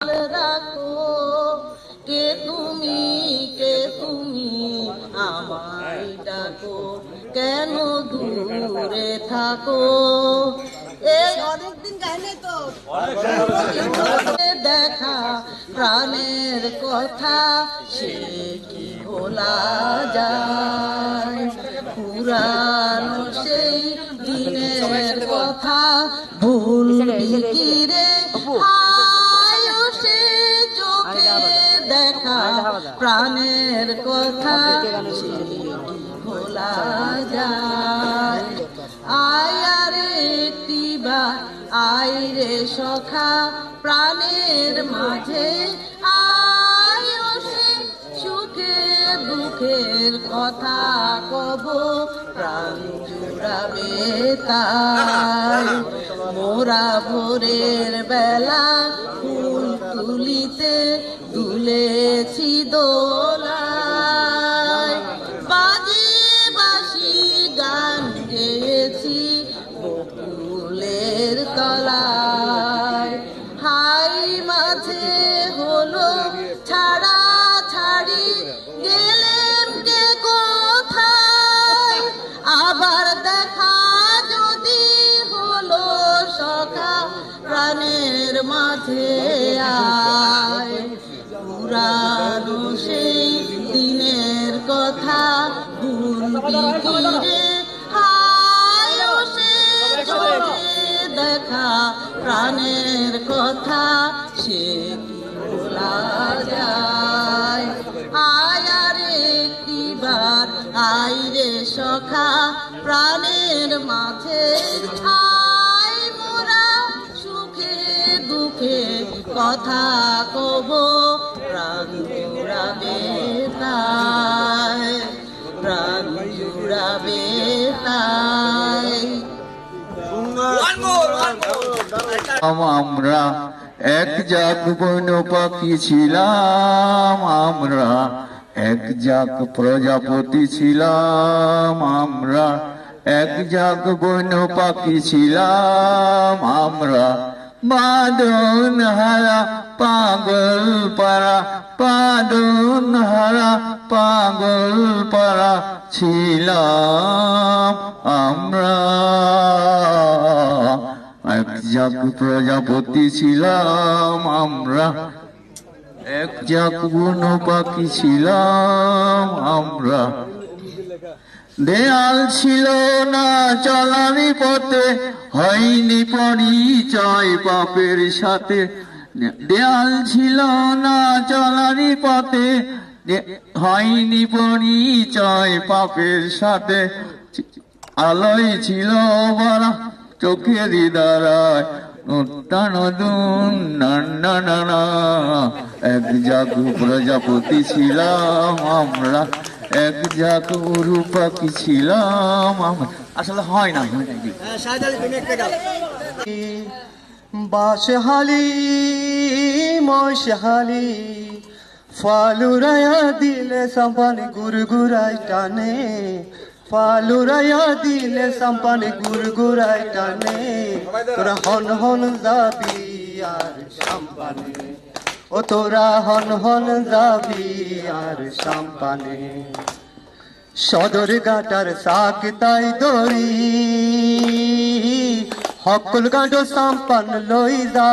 রাখো কে তুমি কে তুমি কেন দূরে থাকো? দেখা প্রাণের কথা, সে কি ভোলা যায়? পুরানো সেই দিনের কথা ভুলবি কি রে প্রাণের কথা ভোলা যায়। আয় আরে একটিবার আয় রে সখা, প্রাণের মাঝে সুখে দুঃখের কথা কব, প্রাণ জুড়াবে তাই। মোরা ভোরের বেলা মাঝে হলো ছাড়া ছাড়ি গেলেন কে কোথায় আবার দেখা যদি হলো সখা প্রাণের মাঝে আয় সেই দিনের কথা ভুলবি দেখা প্রাণের কথা, সে কি ভোলা যায়? আয় আরে একটিবার আই রে সখা, প্রাণের মাঝে আয় মোরা, সুখে দুঃখে কথা কব, প্রাণ জুড়াবে তাই, প্রাণ জুড়াবে আমরা এক জাক বন পাখি ছিলাম, আমরা এক জাক প্রজাপতি ছিলাম, আমরা এক জাক বন পাখি ছিলাম, আমরা বাদন হারা পাগল পারা পাদন হারা পাগল পারা ছিলাম, আমরা এক প্রজাপতি ছিলাম আমরা। এক জাগ বন পাখি ছিলাম আমরা। দেয়াল ছিল না চলারি পথে, হয়নি পরিচয় পাপের সাথে। দেয়াল ছিল না চলারি পথে হয়নি পরিচয় পাপের সাথে। আলোয় ছিল বড় চোখের দ্বারায় এক জাগু প্রজাপতি ছিলাম আমরা এক জাগু রূপাকি ছিলাম আমরা। আসলে হয় না হয়। বাসহালি মশহালি ফালুরায়া দিলে সাম্পান গুরগুরাই টানে। ফালুরায়া দিলে সাম্পান গুরগুরাই টানে। তোরা হন হন যাবি আর সাম্পানে। ও তোরা হন হন যাবি আর সাম্পানে। সদর গাটার শাক তাই দড়ি হকল গাঁটো সাম্পান লই যা।